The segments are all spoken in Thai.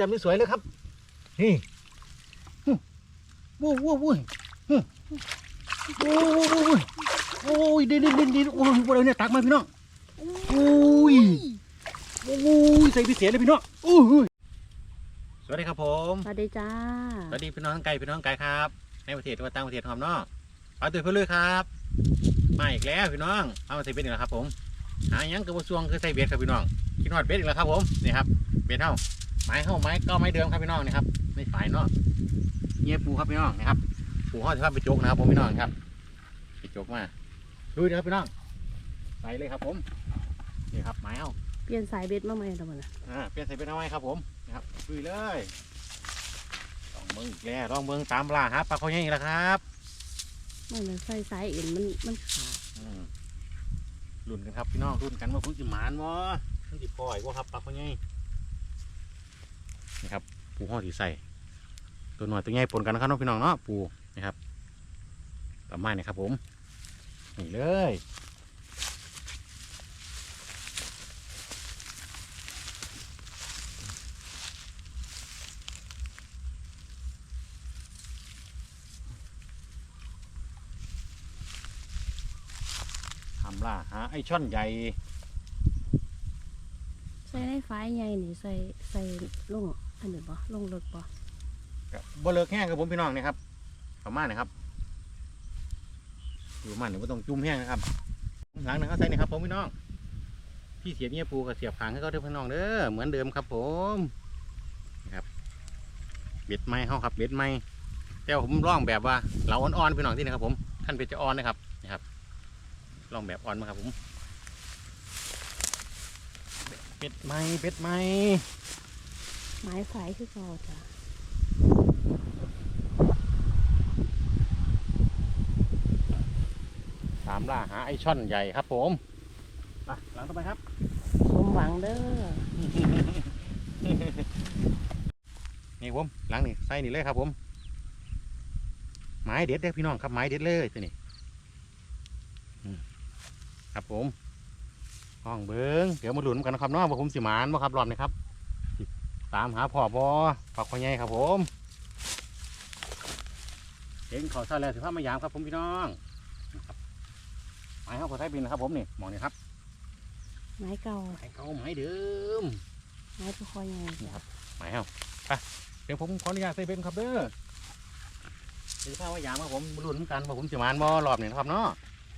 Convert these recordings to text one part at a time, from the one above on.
จำนี่สวยเลยครับ นี่ฮึโว้โว้โว้ยฮึโอ้โอ้ยโอ้ยดินดินดินดินโอ้ยอะไรเนี่ยตักมาพี่น้องโอ้ยโอ้ยใส่พิเศษเลยพี่น้องโอ้ยสวัสดีครับผมสวัสดีจ้าสวัสดีพี่น้องทั้งไกลพี่น้องไกลครับในประเทศหรือว่าต่างประเทศครับเนาะปลาตัวเพื่อเลยครับมาอีกแล้วพี่น้องเอามาใส่เบ็ดอีกแล้วครับผมหายังกระบสวงคือใส่เบ็ดครับพี่น้องคิดฮอดเบ็ดอีกแล้วครับผมนี่ครับเบ็ดเท่า ไม้เท่าไม้ก็ไม้เดิมครับพี่น้องนี่ครับไม่ฝ่ายเนาะเงี้ยปูครับพี่น้องนะครับปูห่อจะพาไปโจกนะครับผมพี่น้องครับไปโจกมาดูนะครับพี่น้องใส่เลยครับผมนี่ครับไม้เท่าเปลี่ยนสายเบ็ดมาใหม่แล้วมันน่ะอ่าเปลี่ยนใส่เป็นเอาไว้ครับผมนะครับลุยเลยลองเบิ้งอีกแล้วลองเบิ้งตามล่าหาปลาเขาใหญ่แล้วครับมันมันใส่สายอื่นมันมันขาดอืมรุ่นกันครับพี่น้องรุ่นกันว่าเพิ่งจะหมานวะเพิ่งจะปล่อยว่าครับปลาเขาใหญ่ นี่ครับปูห่อที่ใส่ตัวหน่อยตัวใหญ่ปนกันนะครับน้องพี่น้องเนาะปูนะครับประมาณนี้ครับผมนี่เลยทำล่าหาไอช่อนใหญ่ใส่ในฝายใหญ่นี่ใส่ใส่ลง อันเดียวบ่ลงเลิกบ่กับบ่เลิกแห้งครับผมพี่น้องนี่ครับประมาณนี้ครับอยู่ประมาณนี้ไม่ต้องจุ่มแห้งนะครับหลังหนึงเขาใส่นี่ครับผมพี่น้อง พี่เสียบเนี่ยปูกับเสียบหางให้เขาเด้อพี่น้องเด้อเหมือนเดิมครับ ผมนี่ครับ เบ็ดไม้เขาครับเบ็ดไม้แต่ว่าผมร่องแบบว่าเราอ่อนๆพี่น้องที่นะครับ ผมขั้นเป็ดจะอ่อนนะครับนี่ครับร่องแบบอ่อนมาครับผมเป็ดไม้เป็ดไม้ ไม้สายคือเก่าจ้าตามล่าหาไอช่อนใหญ่ครับผมไปหลังต่อไปครับ สมหวังเด้อ นี่ผมหลังนี่ใส่นี่เลยครับผม ไม้เด็ดเด้อพี่น้องครับไม้เด็ดเลยตัวนี้อืมครับผมห้องเบิงเดี๋ยวมาหลุนกันนะครับเนาะว่าผมสิหมานบ่ครับรอบนี้ครับสิ ตามหาพ่อบอฝักพ่อใหญ่ครับผมเห็นเขาซะแล้วสิพามายามครับผมพี่น้องนะครับไม้เขาขอใช้บินนะครับผมนี่หมองนี่ครับไม้เก่าไม้เขาไม้เดิมไม้ตัวคอใหญ่นี่จ้ะครับหมายเอาไปเดี๋ยวผมขออนุญาตใส่เบ็ดครับเด้อเดี๋ยวข้าวว่ายามครับผมมาลุ้นกันว่าผมจะมานบ่รอบนี้นะครับเนาะ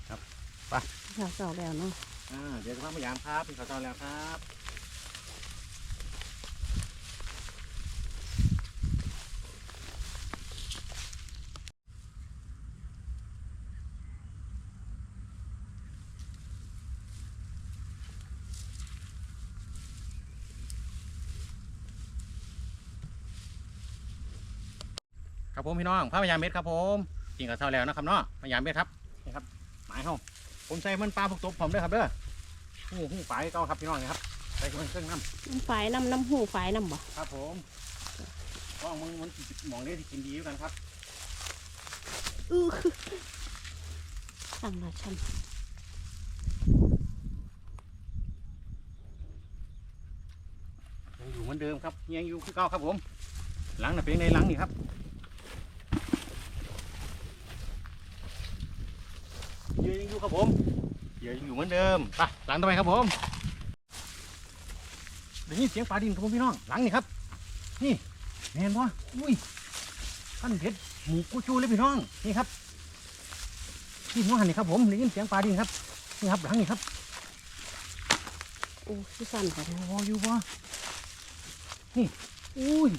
ข้าวเก่าแล้วเนาะอ่าเดี๋ยวข้าวว่ายามครับเป็นข้าวตอนแล้วครับ ครับผมพี่น้องพระพยามเม็ดครับผมกินกับเท่าแล้วนะครับเนาะพยายามเม็ดครับนี่ครับหมายเขาผมใส่มันปลาพวกตบผมด้วยครับเด้อหูหูฝายเก่าครับพี่น้องนี่ครับใส่เครื่องเครื่องน้น้ำฝายน้ำน้ำหูฝายน้ำบ่ำครับผมก็มึงมันสิหมองได้ที่กินดีอยู่กันครับอื้อตั้งละชันยังอยู่เหมือนเดิมครับยังอยู่คือเก่าครับผมหลังน่ะเป็นในหลังนี่ครับ เหยื่อยังอยู่ครับผมเหยื่อยังอยู่เหมือนเดิมไปหลังต่อไปครับผมได้ยินเสียงปลาดินครับผมพี่น้องหลังนี่ครับ นี่แมนวะอุ้ยพันเพชรหมูกูจูเลยพี่น้องนี่ครับนี่หัวหันนี่ครับผมได้ยินเสียงปลาดินครับนี่ครับหลังนี่ครับโอ้คือสั่นค่ะโอ้อยู่วะนี่อุ้ย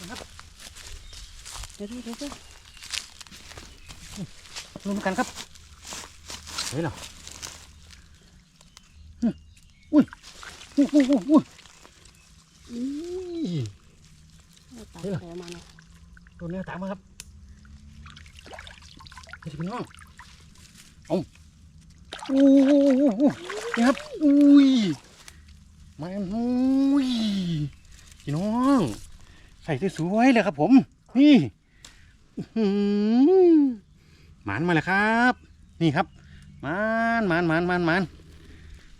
นะครับเดี๋ยวเดี๋ยวเดี๋ยวเดี๋ยว ลุ้นกันครับเฮ้ยเหรอหึอุ้ยอุ้ยอุ้ยอุ้ยอุ้ยอืมอีเอาตัดเดี๋ยวแผลมาเนาะโดนเนื้อตามมาครับเฮ้ยพี่น้องเอาโอ้โหนี่ครับอุ้ยมันอุ้ยพี่น้อง ใส่สวยๆเลยครับผม นี่ อื้อ หมานมาเลยครับ นี่ครับหมานหมานหมานหมานหมาน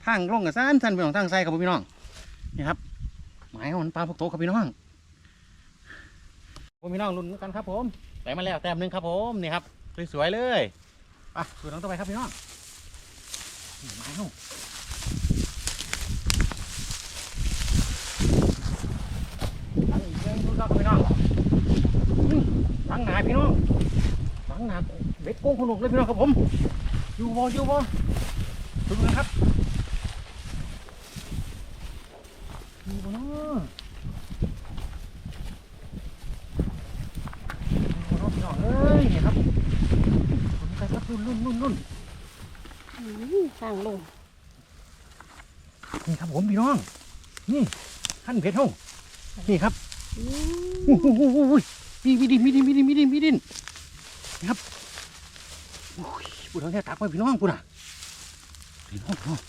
ทางลงกับซ่านสันไปของทางใส่ครับพี่น้องนี่ครับหมายมันปลาพวกโตครับพี่น้องผมพี่น้องลุ้นกันครับ ผมได้มาแล้วแต้มหนึ่งครับ ผมนี่ครับสวยๆเลยไปดูน้องต่อไปครับพี่น้องหมายเอาตั้งอีกเรื่องดูครับพี่น้องอื้อตั้งหนาพี่น้อง ตั้งหนาเบ็ดโก้งขนุกเลยพี่น้องครับผม อยู่บ่อยู่บ่ดูนะครับอยู่บ่เนาะโอ้โหพี่น้องเอ้ยนี่ครับผมไปครับรุ่นรุ่นรุ่นรุ่นอืมสร้างลงนี่ครับผมพี่น้อง นี่ขั้นเพชรห้องนี่ครับอืโอ้มโหโอ้โหโอ้โหมีมีดินมีดินมีดินมีดินมีดิน นี่ครับโอ้ยพูดถึงแค่ยตักไปพี่น้องพูดอะพี่น้องพี่น้อง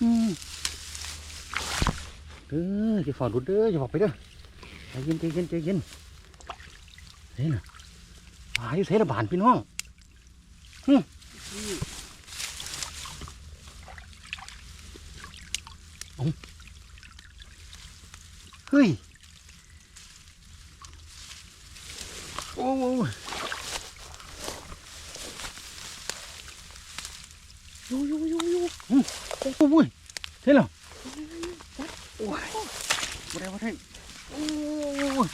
อืมเด้อจะฝอดุดเด้อจะฝอดไปเด้อใจเย็นใจเย็นใจเย็นเฮ้ยน่ะหายู่เสระบานพี่น้องเฮ้ย อ้ยอยู่อยู่อยู่อยู่โอ้ยเท่แล้วโอ้ยบ่ได้บ่ได้โอ้ย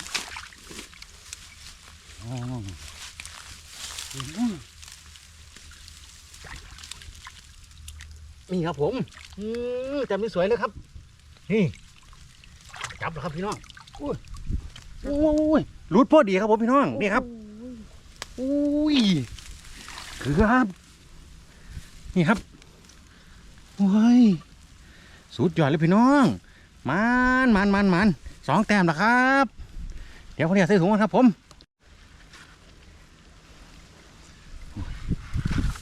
อ๋ออืมนี่ครับผมอืมจำได้สวยเลยครับ นี่ จับแล้วครับพี่น้องโอ้ยโอ้ย รูดพอดีครับผมพี่น้องนี่ครับโอ้ยอุ้ยเกือบนี่ครับโอ้ยสุดยอดเลยพี่น้องมันมันมันมันสองแต้มแล้วครับ เดี๋ยวพอดีใส่ถุงก่อนครับผม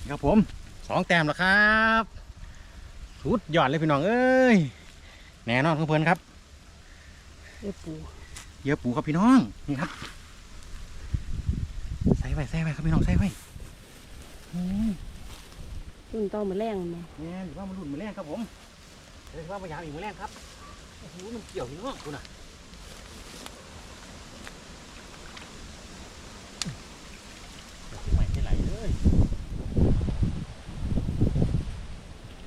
นี่ครับผมสองแต้มแล้วครับสุดยอดเลยพี่น้องเอ้ยแน่นอนเพื่อนๆครับเอ้ยปู เยอะปูครับพี่น้อง นี่ครับ ใส่ไว้ใส่ไว้ครับพี่น้องใส่ไว้อืมรุ่นต้องมาแรงมาเนี่ยหรือว่ามันหลุดมือแรงครับผมหรือว่ามันยาวอีกมือแรงครับโอ้โหมันเกี่ยวพี่น้องคุณอะใหม่ที่ไหลเลย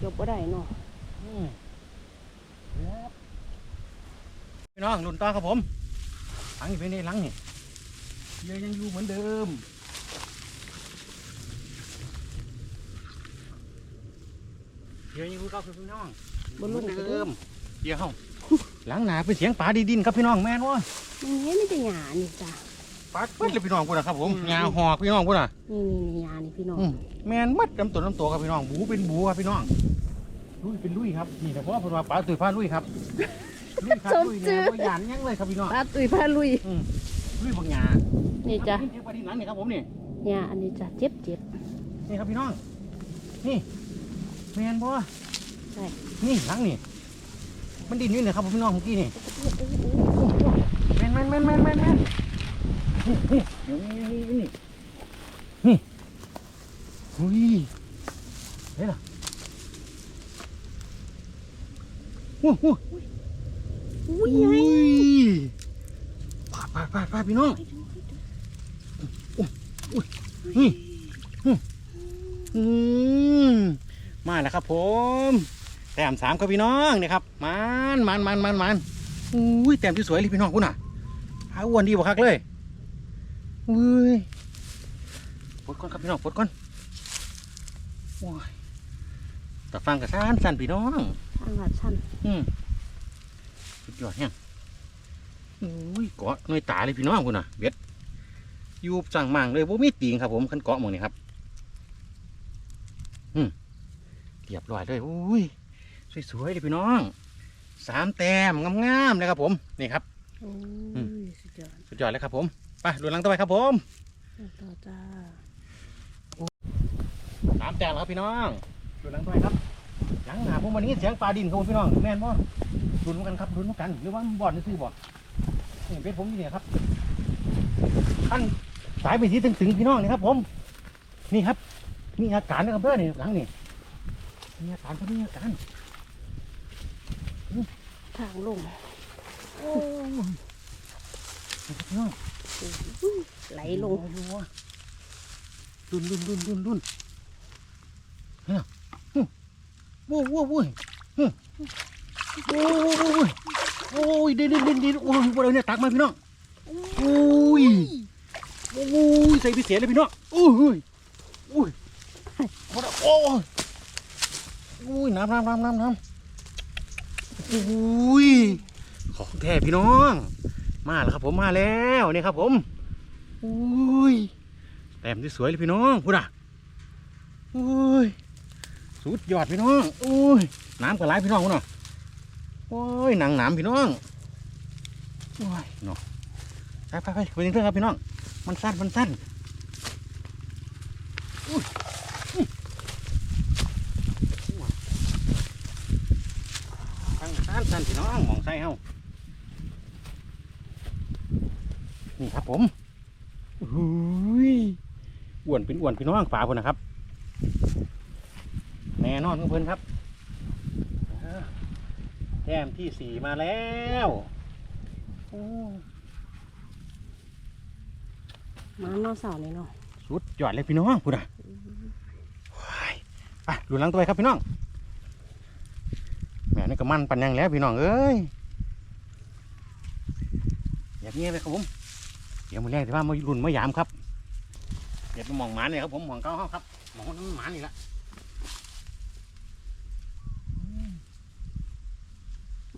ยกบ่ได้เนาะอืมครับพี่น้องหลุนต่อครับผมห ลังอยู่เป็นนี่หลังนี่เยอะยังอยู่เหมือนเดิมเยอะยังอยู่ครับพี่น้องบ่ลงเหไปมือนเด้เดิอมเดี๋ยวเฮาหลังหนาเป็นเสียงป่าดีดินครับพี่น้องแม่นวะมันเห็นไม่ได้หยานี่จ้ะปาดเปิดเลยพี่น้องพุ่นนะครับผมงาหอกพี่น้องพุ่นน่ะนี่นี่นี่หยานี่พี่น้องอืมแม่นมัดลำตัวลำตัวครับพี่น้องบูเป็นบูครับพี่น้องลุยเป็นลุยครับนี่แต่เพราะว่าเพิ่นว่าปลาตุยผ้าลุยครับ ลุยครับลุยเนี่ยบ่หยานหยังเลยครับพี่น้องปลาตุยพาลุยลุยบางหยานี่จ้ะเทียบปลาที่นั้นนี่ครับผมนี่หยาอันนี้จ้ะเจ็บเจ็บนี่ครับพี่น้อง นี่แม่นบ่ใช่นี่หลังนี่ มันดินอยู่เนี่ยครับผมพี่น้องเมื่อกี้นี่แม่นแม่นแม่นแม่นแม่นแม่นนี่นี่เดี๋ยวนี่นี่นี่นี่อุ้ยเฮ้ยล่ะโอ้โห อุ้ยปาดปาดปาดปาดพี่น้องนี่อืมอืมมาแล้วครับ ผม แต้มสามครับพี่น้องนี่ครับมันมันมันมันมันอุ้ยแต้มที่สวยเลยพี่น้องคุณน่ะหาอ้วนดีบ่าคักเลยอุ้ยปดก่อนครับพี่น้องปดก่อนโอ้ยแต่ฟังกับซ่านสั่นพี่น้องทางลาดชันอืม สุดยอดเนี่ยอุ้ยเกาะหน่วยตาเลยพี่น้องคุณน่ะเบ็ดอยู่สั่งมั่งเลยบ่มีตีงครับ ผมขันเกาะหมองนี่ครับอืมเรียบร้อยเลยอุ้ยสวยๆเลยพี่น้องสามแต้มงามๆเลยครับ ผมนี่ครับ โอ้อืยมสุดยอดสุดยอดเลยครับผมไปดูหลังต่อไปครับผมต่อจ้าสามแต้มแล้วครับพี่น้องดูหลังต่อไปครับหลังหนาผมวันนี้เสียงปลาดินครับผมพี่น้องแม่นบ่ รุนกันครับรุนกัน หรือว่ามันบ่อนซื้อบ่นี่เป็นผมนี่เนี่ยครับขั้นสายไปสีถึงๆพี่น้องนี่ครับ ผม นี่ครับมีอาการนะครับเพื่อนนี่หลังนี่มีอาการก็มีอาการอืมทางลงโอ้ยพี่น้องไหลลงดุนดุนดุนดุนดุนเฮ้ยโว้โว้โว้ย โอ้ยโอ้ยเด่นเด่นเด่นด่นโอ้ยอะไราเนี่ยตักมาพี่น้องโอ้ยโอ้ยใส่พิเศษเลยพี่น้องโอ้ยโอ้ยโอ้ยโอ้ยโอ้ยน้ำน้ำน้ำน้ำน้ำโอ้ยของแท้พี่น้อง มาแล้วครับผมมาแล้วนี่ครับผมโอ้ยแต้มที่สวยเลยพี่น้องพูดอะโอ้ยสุดยอดพี่น้องโอ้ยน้ำก็ไหลพี่น้องพูดอะ โอ้ยหนังหนามพี่น้องโอ้ยเนาะไปไปไปไปเรื่องครับพี่น้อง มันสั้นมันสั้นอุ้ยอุ้ยสั้นสั้นสั้นพี่น้องมองใส่เฮานี่ครับผมหุยอ้วนเป็นอ้วนพี่น้องฝาพิ่นนะครับ แน่นอนเพิ่อนครับ แต้มที่สี่มาแล้วโอ้มาเนอกเสานี่เนาะสุดยอดเลยพี่น้องพูดอะว้ายไปดูหลังตัวไปครับพี่น้องแหม่นี่ก็มันปันยังแล้วพี่น้องเอ้ยแบบนี้เลยครับผมเดี๋ยวมือแรกที่ว่ามารุ่นมายามครับเดี๋ยวไปมองหมาเนี่ยครับผมมองเก้าห้องครับมองน้ำหมานี่ละ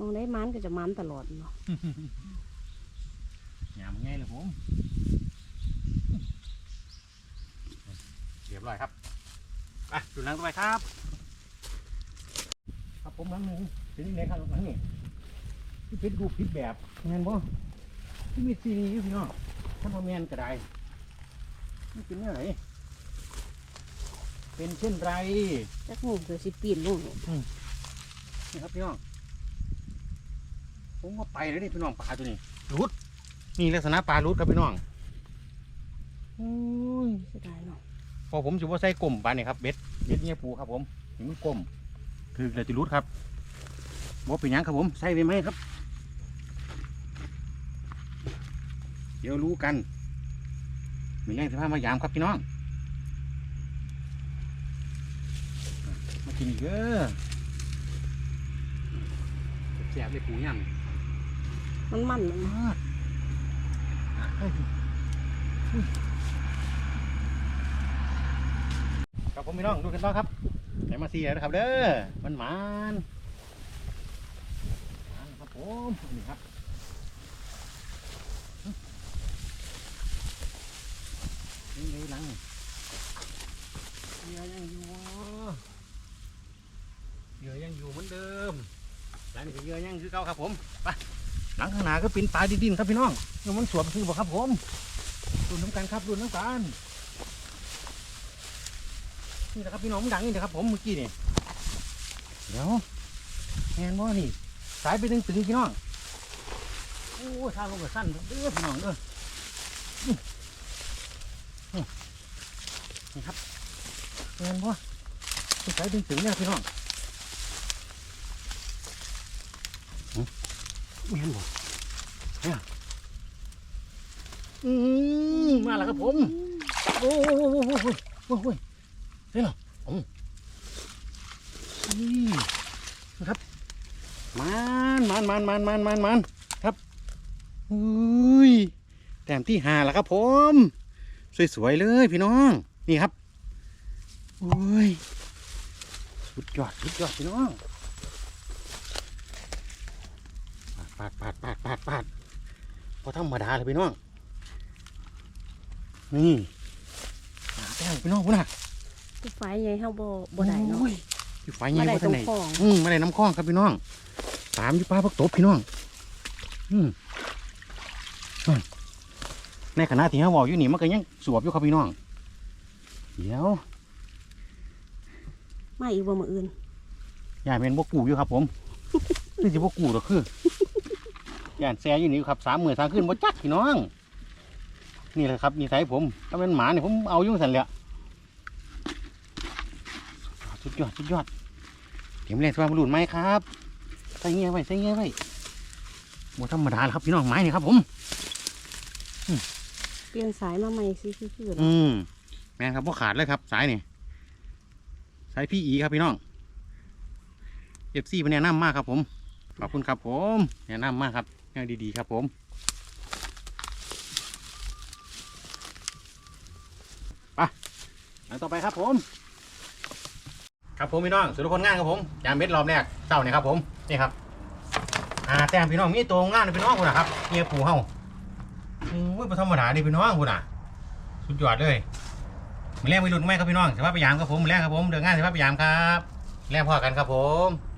องได้มันก็จะมันตลอดเนาะยามง่ายเลยผมเรียบร้อยครับไปดูหลังต่อไปครับ ครับผมหลังหนึ่งเป็นยังไงครับหลังนี้ที่เป็นรูปผิดแบบเงี้ยบ่ที่มีซีนีอยู่พี่น้องถ้ามาแมนก็ได้ไม่เป็นเนื้อไหนเป็นเช่นไรจักงูเดี๋ยวสิปีนลงนี่นี่ครับพี่น้อง ผมก็ไปแล้วนี่พี่น้องปลาตัวนี้รุดนี่ลักษณะปลารุดครับพี่น้องโอ้ยเสียดายเนาะพอผมจะว่าใส่กลมปลาเนี่ยครับเบ็ดเบ็ดเนี่ยปูครับผมถึงกลมคือเลยจะรุดครับบ่เป็นหยังครับผมใส่ไปไหมครับ เดี๋ยวรู้กันมีแรงสภาพมายามครับพี่น้องมากินอีกเด้อแสบเลยปูย่ำมัน มันมันมากครับผมพี่น้องดูกันต่อครับไหนมาซีแล้วนะครับเด้อมันหมานหมานครับผมนี่ครับนี่เลยหลังเหยื่อยังอยู่เหยื่อยังอยู่เหมือนเดิมหลังนี้ก็เหยื่อยังคือเก่าครับผมไป หลังข้างหน้าก็เป็นปลาดินๆครับพี่น้องเดี๋ยวมันสวมคือบอกครับผมรุ่นน้ำกันครับรุ่นน้ำกันนี่แหละครับพี่น้องมันดังนี่นะครับ ผมเมื่อกี้นี่เดี๋ยวแมนบ่นี่ สายไปถึงถึงพี่น้องโอ้ทางลงกับสั้นเด้อพี่น้องเด้อนี่นี่นี่ครับแมนบ่สายถึงถึงเนี่ยพี่น้อง แม่นบ่อืมมาแล้วครับผม โอ้โหโอ้โหโอ้โหเฮ้ยเหรออืมนี่นะครับมันมันมันมันมันมันมันครับอุ้ยแต้มที่หาแล้วครับผม สวยๆเลยพี่น้อง นี่ครับโอ้ยสุดยอดสุดยอดพี่น้องปาดปาดปาดปาดปาดพอธรรมดาเลยพี่น้อง นี่หาแต้มพี่น้องพุ่นน่ะที่ไฟใหญ่เฮาบ่บ่ได้เนาะโอ้ยอยู่ไฟใหญ่มาได้บ่ทันไหนตรงคลองอืมมาได้น้ำคลองครับพี่น้องตามอยู่ป้าพักตบพี่น้อง อืมนั่นในขณะที่เขาบอกอยู่นี่มันก็ยังสวบอยู่ครับพี่น้อง เดี๋ยวมาอีกบ่มื้ออื่นยายเป็นบกูอยู่ครับผมนี่สิบกูหรอกคือ ยานแซ่อยู่นี่ครับสามหมื่นสามขึ้นบ่จักพี่น้อง นี่แหละครับนิสัยผมถ้าเป็นหมาเนี่ยผมเอาอยุ่งสันแหละสุดยอดสุดยอดเตรียมเล่นสมาบอลลูนไหมครับใส่เงี้ยไว้ใส่เงี้ยไว้โมธรรมดาแล้วครับพี่น้องไม้นี่ครับผมเปลี่ยนสายมาใหม่สิคือคืออืมแมนครับพวกขาดเลยครับ สายนี่สายพี่อีครับพี่น้องเอฟซีเป็นแนะนำมากครับผมขอบคุณครับผมแนะนำมากครับ แนวดีๆครับผมไปหลังต่อไปครับผม ครับผมพี่น้องสุรพลงานครับผมยามเม็ดรอบแรกเจ้าเนี่ยครับผมนี่ครับอ่าแต้มพี่น้องมีตัวงานพี่น้องคุณนะครับเฮียปูเฮาอุ้ยบ่ธรรมดาดิพี่น้องคุณอะ สุดยอดเลยมือแรกไม่หลุดไหมครับพี่น้องสภาพพยายามครับผมมือแรกครับผมเดินงานสภาพพยายามครับแรกพอกันครับผม